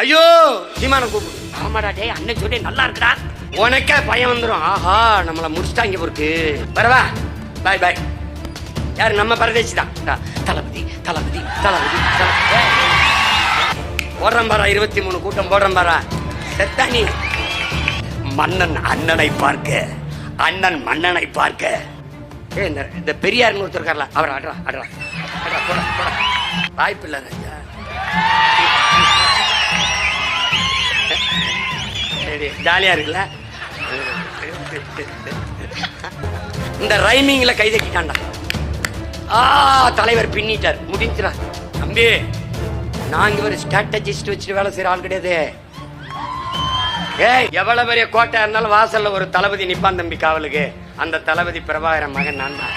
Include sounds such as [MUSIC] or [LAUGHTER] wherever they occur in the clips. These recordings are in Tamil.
ஐயோ சீமான கூப்பிடு. ஆமாடா டேய் அண்ணன் சொல்லி நல்லா இருக்குடா. உனக்கே பயம் வந்துடும் ஆஹா நம்மள முடிச்சிட்டாங்க பொறுக்கு. வரவா பாய் பாய் யாரு? நம்ம பரதேசி தான். தளபதி தளபதி தளபதி போடுறேன் பாரா இருபத்தி மூணு கூட்டம் போடுறேன் பாரா. செத்தா நீ. மன்னன் அண்ணனை பார்க்க. அண்ணன் மன்னனை பார்க்க. ஏ இந்த இந்த பெரியாருன்னு ஒருத்தர் இருக்கார்ல அவர் ஆடுறா ஆடுறா ஆடுறா போட போட. வாய்ப்பு இல்லை ராஜா சரி ஜாலியா இருக்குல்ல? இந்த ரைமிங்ல கை ஆ தலைவர் பின்னிட்டார். முடிஞ்சிடா. தம்பி நான் ஒரு ஸ்ட்ராட்டஜிஸ்ட் வச்சுட்டு வேலை செய்யற ஆள் கிடையாது. ஏய் எவ்வளவு பெரிய கோட்டை இருந்தாலும் வாசல்ல ஒரு தளபதி நிப்பான் தம்பி காவலுக்கு. அந்த தளபதி பிரபாகரன் மகன் நான் தான்.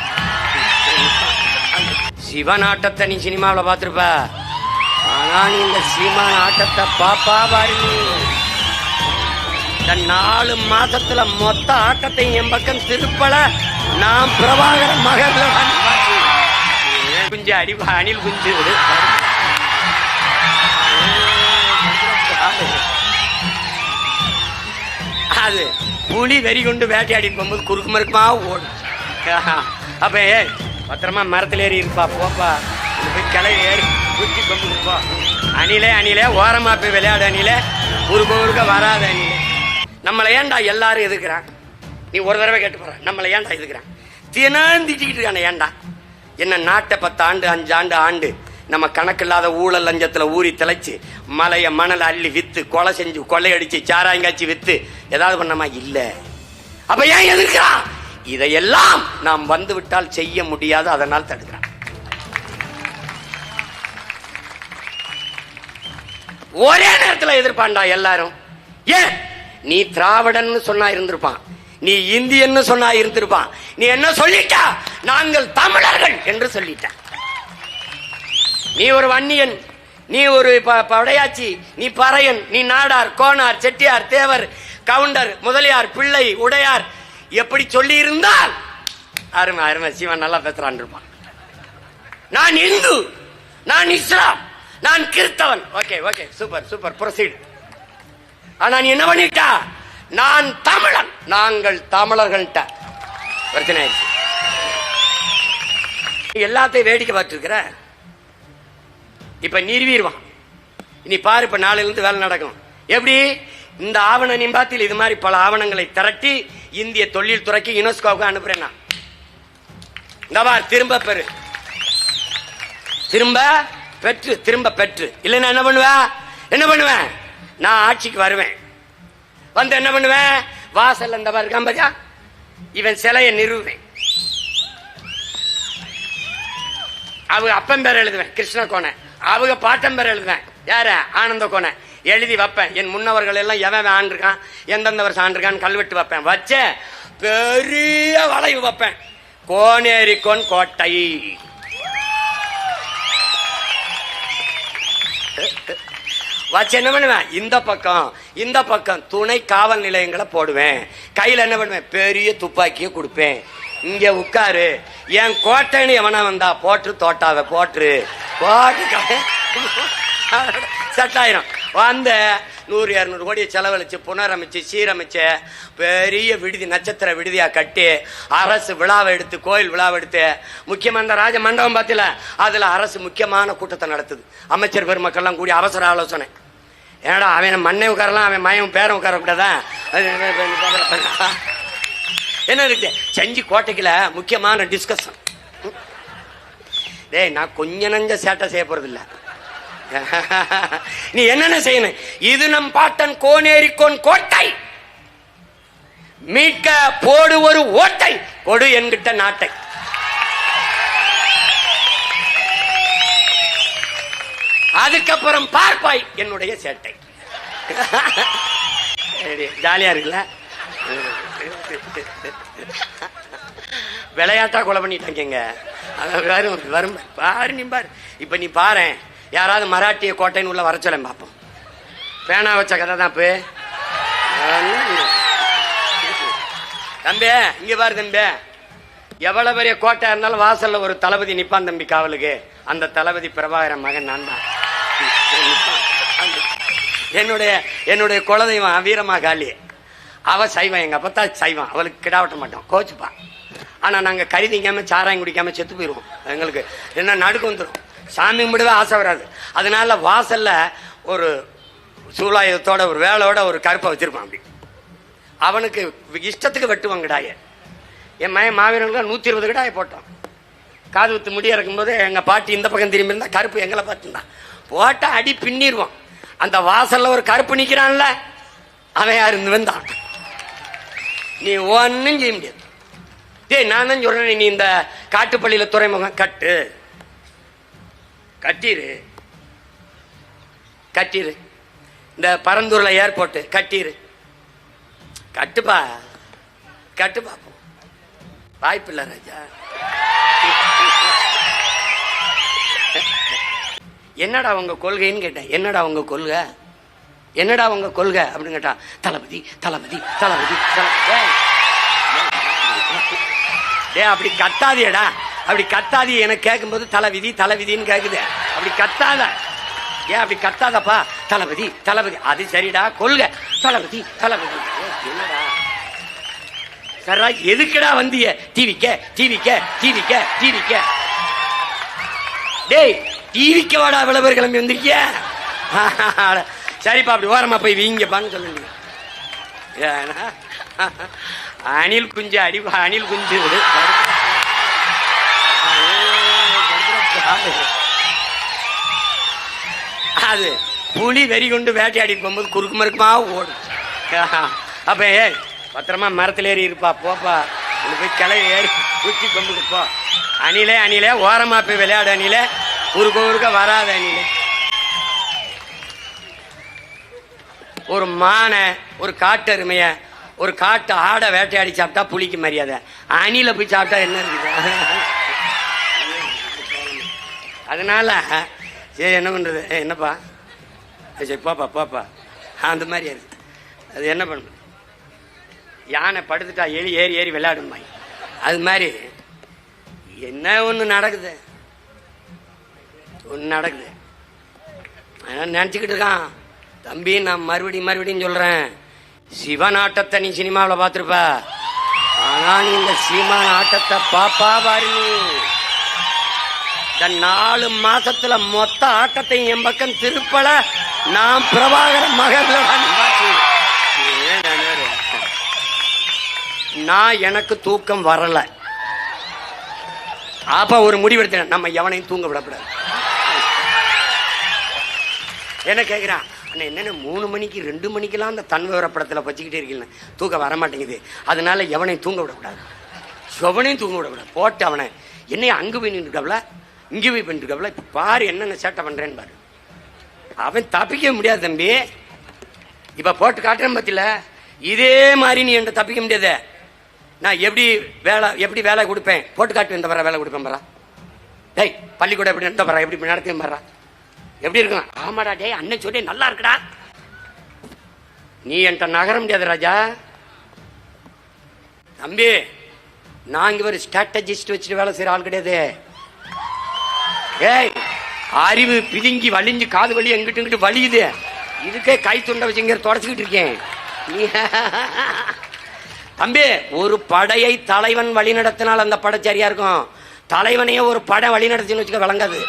சிவன் ஆட்டத்தை நீ சினிமாவில் பார்த்துருப்ப. ஆனா நீ இந்த சீமான் ஆட்டத்தை பாப்பா பாரு இந்த நாலு மாசத்துல மொத்த ஆட்டத்தையும் என் பக்கம் திருப்பல. நான் பிரபாகரன் மகன்ல குஞ்சு அடி அணில் குஞ்சு. அது புலி வெறி கொண்டு வேட்டையாடி போகும்போது குறுக்கு மறுக்குமா ஓடும். அப்ப ஏ பத்திரமா மரத்துல ஏறி இருப்பா போப்பா. போய் கிளை ஏறி குச்சி கொண்டு போ அணிலே அணிலே ஓரமா போய் விளையாடு அணிலே. ஒரு குறுக்க வராது அணிலே. நம்மளை ஏன்டா எல்லாரும் எதுக்குறான் நீ ஒரு தடவை கேட்டு போற நம்மளை ஏன்டா எதுக்குறான் தினம் திட்டிக்கிட்டு இருக்கானே ஏன்டா? என்ன நாட்டை பத்து ஆண்டு அஞ்சு ஆண்டு ஆண்டு நம்ம கணக்கில்லாத ஊழல் லஞ்சத்துல ஊறி திளைச்சு மலைய மணலை அள்ளி வித்து கொலை செஞ்சு கொள்ளையடிச்சு சாராயங்காய்ச்சி வித்து ஏதாவது பண்ணமா இல்ல. அப்ப ஏன் எதிர்க்கிறான் இதையெல்லாம் நாம் வந்து விட்டால் செய்ய முடியாது அதனால் தடுக்கிறான். ஒரே நேரத்துல எதிர்ப்பாண்டா எல்லாரும். ஏன்? நீ திராவிடன்னு சொன்னா இருந்திருப்பான். நீ இந்தியன்னு சொன்னா இருந்திருப்பான். நீ என்ன சொல்லிட்டா? நாங்கள் தமிழர்கள் என்று சொல்லிட்ட. நீ ஒரு வன்னியன் நீ ஒரு ப- படையாச்சி நீ பறையன் நீ நாடார் கோனார் செட்டியார் தேவர் கவுண்டர் முதலியார் பிள்ளை உடையார். எப்படி சொல்லி இருந்தால் அருமை அருமை சிவன் நல்லா பேசுறான் இருப்பான். நான் இந்து நான் இஸ்லாம் நான் கிறிஸ்தவன். Okay okay super super proceed. ஆனா நீ என்ன பண்ணிட்டா? நான் தமிழன். நாங்கள் தமிழர்கள்ட்ட. பிரச்சனை ஆயிடுச்சு. நீ எல்லாத்தையும் வேடிக்கை பார்த்துருக்கிற? இப்ப நிறுவிடுவான் இனி பாரு இப்ப நாளையில இருந்து வேலை நடக்கும் எப்படி? இந்த ஆவண நிம்பாத்தில் இது மாதிரி பல ஆவணங்களை திரட்டி இந்திய தொழில் துறைக்கு யுனெஸ்கோவுக்கு அனுப்புறேன் நான். இந்த திரும்ப பெறு. திரும்ப பெற்று திரும்ப பெற்று. இல்லைன்னா என்ன பண்ணுவேன் என்ன பண்ணுவேன் நான் ஆட்சிக்கு வருவேன். வந்து என்ன பண்ணுவேன்? வாசல் இந்த இருக்கான் கம்பஜா இவன் சிலையை நிறுவுவேன் அவங்க அப்பன் பேர் எழுதுவேன் கிருஷ்ண கோணை. அவங்க பாட்டம் பேர் எழுதுவேன். யார? ஆனந்த கோணை. எழுதி வைப்பேன். என் முன்னவர்கள் எல்லாம் எவன் ஆண்டிருக்கான்? எந்தெந்த வருஷம் ஆண்டிருக்கான்னு கல்வெட்டு வைப்பேன். வச்ச பெரிய வளைவு வைப்பேன். கோனேரிக்கோன் கோட்டை. வச்சு என்ன பண்ணுவேன்? இந்த பக்கம் இந்த பக்கம் துணை காவல் நிலையங்களை போடுவேன். கையில் என்ன பண்ணுவேன்? பெரிய துப்பாக்கியை கொடுப்பேன். இங்கே உட்காரு. என் கோட்டைன்னு எவனா வந்தா போட்டு தோட்டாவை போட்டுரு. போட்டு செட் [LAUGHS] ஆயிரும். வந்த நூறு இரநூறு கோடியை செலவழித்து புனரமைச்சு சீரமைச்சு பெரிய விடுதி நட்சத்திர விடுதியாக கட்டி அரசு விழாவை எடுத்து கோயில் விழாவை எடுத்து முக்கியமா இந்த ராஜ மண்டபம் பார்த்தில அதில் அரசு முக்கியமான கூட்டத்தை நடத்துது. அமைச்சர் பெருமக்கள்லாம் கூடி அவசர ஆலோசனை. ஏடா அவன் மண்ணை உட்காரலாம் அவன் மயம் பேரம் உட்காரக்கூடாதா? என்ன இருக்கு? செஞ்சு கோட்டைக்குல முக்கியமான டிஸ்கஷன் டேய் நான் கொஞ்ச நஞ்ச சேட்டை செய்ய போறது [LAUGHS] நீ என்னென்ன செய்யணும்? இது நம் பாட்டன் கோனேரிக்கோன் கோட்டை. மீட்க போடு ஒரு ஓட்டை. கொடு என்கிட்ட நாட்டை. அதுக்கப்புறம் பார்ப்பாய் என்னுடைய சேட்டை. சரி, ஜாலியா இருக்குல்ல? விளையாட்டா கொலை பண்ணிட்டாங்க அதான் வரும் வரும். பாரு நீ பாரு. இப்ப நீ பாரு யாராவது மராட்டிய கோட்டைன்னு உள்ள வர பார்ப்போம் பேனா வச்ச கதை தான் இப்போ. தம்பி இங்க பாரு தம்பி. எவ்வளவு பெரிய கோட்டை இருந்தாலும் வாசல்ல ஒரு தளபதி நிப்பான் தம்பி காவலுக்கு. அந்த தளபதி பிரபாகரன் மகன் நான் தான். என்னுடைய என்னுடைய குலதெய்வம் வீரமா காளி. அவ சைவம் எங்க அப்பத்தா சைவம். அவளுக்கு கிடாவட்ட மாட்டோம். கோச்சுப்பா ஆனா நாங்க கறி திங்காம சாராயம் குடிக்காம செத்து போயிடுவோம் எங்களுக்கு என்ன நடுக்கு வந்துடும் சாமி கும்பிடவே ஆசை வராது. அதனால வாசல்ல ஒரு சூலாயுதத்தோட ஒரு வேலையோட ஒரு கருப்பை வச்சிருப்பான் அப்படி. அவனுக்கு இஷ்டத்துக்கு வெட்டுவான் கிடாய. என் மயன் மாவீரனுக்கு நூத்தி இருபது கிடாய போட்டான். காது குத்து முடிய இருக்கும்போது எங்க பாட்டி இந்த பக்கம் திரும்பி இருந்தா கருப்பு எங்களை பார்த்துருந்தான் போட்டா அடி பின்னிடுவான். அந்த வாசல்ல ஒரு கருப்பு நிக்கிறான்ல அவன் யார் இருந்து வந்தான்? நீ ஒன்னும் செய்ய முடியாது. டேய் நான் தான் சொல்றேன் நீ இந்த காட்டுப்பள்ளியில துறைமுகம் கட்டு. கட்டிரு. கட்டிரு. இந்த பரந்தூர்ல ஏர்போர்ட் கட்டிரு. கட்டுப்பா. கட்டு பாப்போம். வாய்ப்பு ராஜா. என்னடா உங்க கொள்கைன்னு கேட்டேன். என்னடா உங்க கொள்கை? என்னடா உங்க கொள்கை? அப்படின்னு கேட்டா தளபதி தளபதி தளபதி தளபதி. அப்படி கட்டாதியடா அப்படி கத்தாதி எனக்கு கேட்கும்போது தலைவிதி தலைவிதின்னு கேக்குது. அப்படி கத்தாத. ஏன் அப்படி கத்தாதப்பா? தளபதி தளபதி. அது சரிடா கொள்க. தளபதி தளபதி. என்னடா? சரா எதுக்குடா வந்திய? டிவிக்க டிவிக்க டிவிக்க டிவிக்க. டேய் டிவிக்க வாடா விளம்பர கிளம்பி வந்திருக்கிய? சரிப்பா அப்படி ஓரமா போய் வீங்கப்பான்னு சொல்லுங்க. ஏன்னா, அணில் குஞ்சு அடி அணில் குஞ்சு. அது புலி வெறி கொண்டு வேட்டையாடி போகும்போது குறுக்கு மறுக்குமா ஓடும். அப்ப ஏய் பத்திரமா மரத்துல ஏறி இருப்பா போப்பா. உள்ள போய் கிளை ஏறி குச்சி கொம்புக்கு போ. அணிலே அணிலே ஓரமா போய் விளையாடு அணிலே. குறுக்க குறுக்க வராது அணிலே. ஒரு மானை ஒரு காட்டு ஒரு காட்டு ஆடை வேட்டையாடி சாப்பிட்டா புளிக்கு மரியாதை. அணில போய் சாப்பிட்டா என்ன இருக்குது? அதனால சரி என்ன பண்றது? ஏ என்னப்பா? சரி பாப்பா பாப்பா. அந்த மாதிரி அது அது என்ன பண்ணுறது யானை படுத்துட்டா எலி ஏறி ஏறி விளையாடுமா அது மாதிரி என்ன ஒன்று நடக்குது? ஒன்று நடக்குது. அவன் நினச்சிக்கிட்டு இருக்கான். தம்பி நான் மறுபடியும் மறுபடியும் சொல்கிறேன் சிவன் ஆட்டத்தை நீ சினிமாவில் பார்த்துருப்ப. ஆனால் நீ இந்த சீமான் ஆட்டத்தை பாப்பா பாரு நீ. இந்த நாலு மாசத்துல மொத்த ஆட்டத்தையும் என் பக்கம் திருப்பல. நான் பிரபாகர. ஏன் நான் எனக்கு தூக்கம் வரல. அப்ப ஒரு முடிவெடுத்தேன் நம்ம எவனையும் தூங்க விடக்கூடாது. என்ன கேக்குறான்? அண்ணா என்னென்ன மூணு மணிக்கு ரெண்டு மணிக்கெல்லாம் அந்த தன் விவர படத்துல வச்சுக்கிட்டே இருக்கீங்க தூக்கம் வர மாட்டேங்குது. அதனால எவனையும் தூங்க விடக்கூடாது. எவனையும் தூங்க விடக்கூடாது. போட்டு அவனை. என்னைய அங்கு போய் நின்றுக்கவல இங்கே போய் பண்ணிருக்கவல இப்ப பாரு என்னென்ன சேட்டை பண்றேன்னு பாரு. அவன் தப்பிக்க முடியாது தம்பி. இப்ப போட்டு காட்டுறேன் பத்தில. இதே மாதிரி நீ என்கிட்ட தப்பிக்க முடியாது. நான் எப்படி வேலை எப்படி வேலை கொடுப்பேன்? போட்டு காட்டு இந்த வர வேலை கொடுப்பேன் பரா. டேய் பள்ளிக்கூடம் எப்படி இந்த பரா? எப்படி நடத்தையும் பரா? எப்படி இருக்கும் ஆமாடா டேய் அண்ணன் சொல்லி நல்லா இருக்குடா. நீ என்கிட்ட நகர முடியாது ராஜா. தம்பி நான் இங்கே ஒரு ஸ்ட்ராட்டஜிஸ்ட் வச்சுட்டு வேலை செய்யற ஆள் கிடையாது. ஏய் அறிவு பிதுங்கி வலிஞ்சு காது வலி எங்கிட்டு இங்கிட்டு வலியுது. இதுக்கே கை துண்டை வச்சு இங்க தொடச்சிக்கிட்டு இருக்கேன். [LAUGHS] தம்பி ஒரு படையை தலைவன் வழி நடத்தினால் அந்த படை சரியா இருக்கும். தலைவனையே ஒரு படை வழி நடத்தின்னு வச்சுக்க விளங்காது.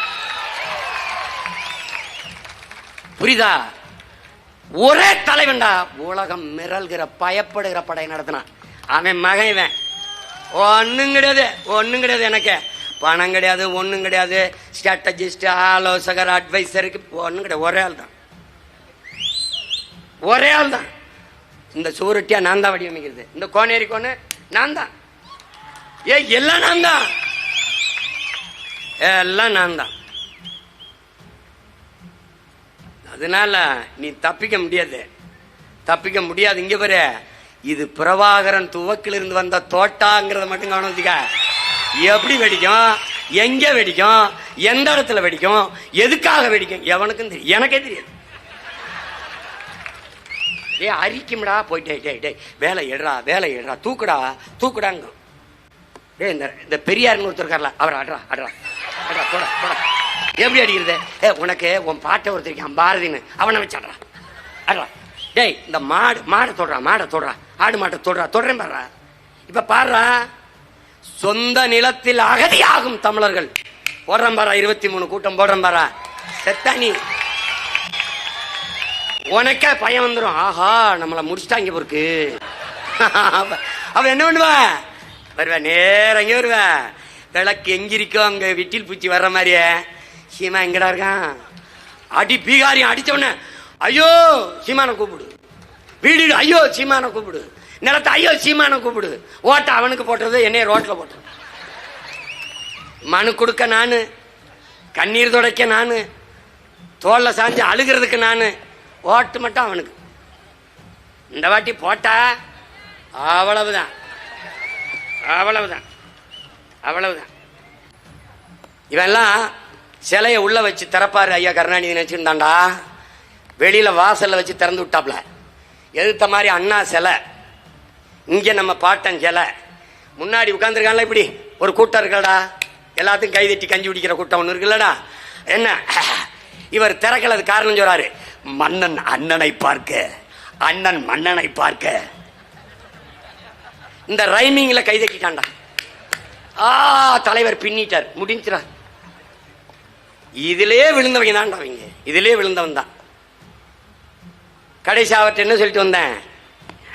புரியுதா? ஒரே தலைவன்டா உலகம் மிரல்கிற பயப்படுகிற படை நடத்தினான். அவன் மகன் இவன். ஒன்றும் கிடையாது ஒன்றும் கிடையாது எனக்கு. பணம் கிடையாது ஒன்றும் கிடையாது. ஸ்ட்ராட்டஜிஸ்ட் ஆலோசகர் அட்வைசருக்கு ஒன்றும் கிடையாது. ஒரே ஆள் தான். ஒரே ஆள் தான். இந்த சூரட்டியா நான் தான் வடிவமைக்கிறது. இந்த கோனேரி கோனு நான் தான். ஏ எல்லாம் நான் தான். எல்லாம் நான் தான். அதனால நீ தப்பிக்க முடியாது. தப்பிக்க முடியாது. இங்க பாரு. இது பிரபாகரன் துவக்கிலிருந்து வந்த தோட்டாங்கிறத மட்டும் கவனம் எப்படி வெடிக்கும்? எங்க வெடிக்கும்? எந்த இடத்துல வெடிக்கும்? எதுக்காக வெடிக்கும்? எவனுக்கும் தெரியும் எனக்கே தெரியாது. ஏ அரிக்கும்டா போயிட்டே டேய் டேய் வேலை எடுறா வேலை எடுறா தூக்குடா தூக்குடாங்க டேய் இந்த இந்த பெரியாருன்னு ஒருத்தருக்கார்ல அவர் அட்ரா அட்ரா அட்ரா போடா போடா. எப்படி அடிக்கிறது? ஏ உனக்கு உன் பாட்டை ஒருத்தருக்கான் பாரதின்னு. அவனை வச்சாடுறா அடுறா டேய் இந்த மாடு மாடை தொடுறா மாடை தொடுறா. ஆடு மாட்டை தொடுறா தொடுறேன் பாடுறா இப்ப பாடுறா சொந்த நிலத்தில் அகதியாகும் தமிழர்கள். போடுறேன் பாரா இருபத்தி மூணு கூட்டம் போடுறேன் பாரா. செத்தானி உனக்கே பயம் வந்துடும் ஆஹா நம்மளை முடிச்சிட்டாங்க பொருக்கு அவ என்ன பண்ணுவா? வருவா நேரம் இங்கே வருவா. விளக்கு எங்கிருக்கோ அங்கே அங்க விட்டில் பூச்சி வர்ற மாதிரியே. சீமா எங்கடா இருக்கான்? அடி பீகாரியம் அடிச்ச உடனே ஐயோ சீமான கூப்பிடு. வீடு ஐயோ சீமான கூப்பிடு. நிலத்தை ஐயோ சீமானம் கூப்பிடுது. ஓட்ட அவனுக்கு போட்டது என்னைய ரோட்டில் போட்டது. மனு கொடுக்க நானு கண்ணீர் துடைக்க நானு தோல்ல சாஞ்சு அழுகிறதுக்கு நானு ஓட்டு மட்டும் அவனுக்கு. இந்த வாட்டி போட்டா அவ்வளவுதான். அவ்வளவுதான். அவ்வளவுதான். இவெல்லாம் சிலையை உள்ள வச்சு திறப்பாரு ஐயா கருணாநிதி நினைச்சிருந்தாண்டா வெளியில வாசல்ல வச்சு திறந்து விட்டாப்ல. எதிர்த்த மாதிரி அண்ணா சிலை. இங்கே நம்ம பாட்டன் சிலை. முன்னாடி உட்கார்ந்துருக்கான்ல இப்படி. ஒரு கூட்டம் இருக்கலடா எல்லாத்துக்கும் கைதட்டி கஞ்சி குடிக்கிற கூட்டம் ஒன்று இருக்குல்லடா. என்ன? இவர் திறக்கலது காரணம் சொல்றாரு. மன்னன் அண்ணனை பார்க்க. அண்ணன் மன்னனை பார்க்க. இந்த ரைமிங்ல கைதட்டிட்டான்டா ஆ தலைவர் பின்னிட்டார். முடிஞ்சிடா. இதிலே விழுந்தவங்க தான்டா அவங்க இதிலே விழுந்தவன் தான். கடைசி அவர்கிட்ட என்ன சொல்லிட்டு வந்தேன்?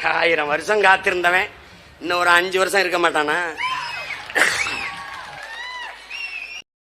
ஆயிரம் வருஷம் காத்திருந்தவன். இன்னும் ஒரு அஞ்சு வருஷம் இருக்க மாட்டானா?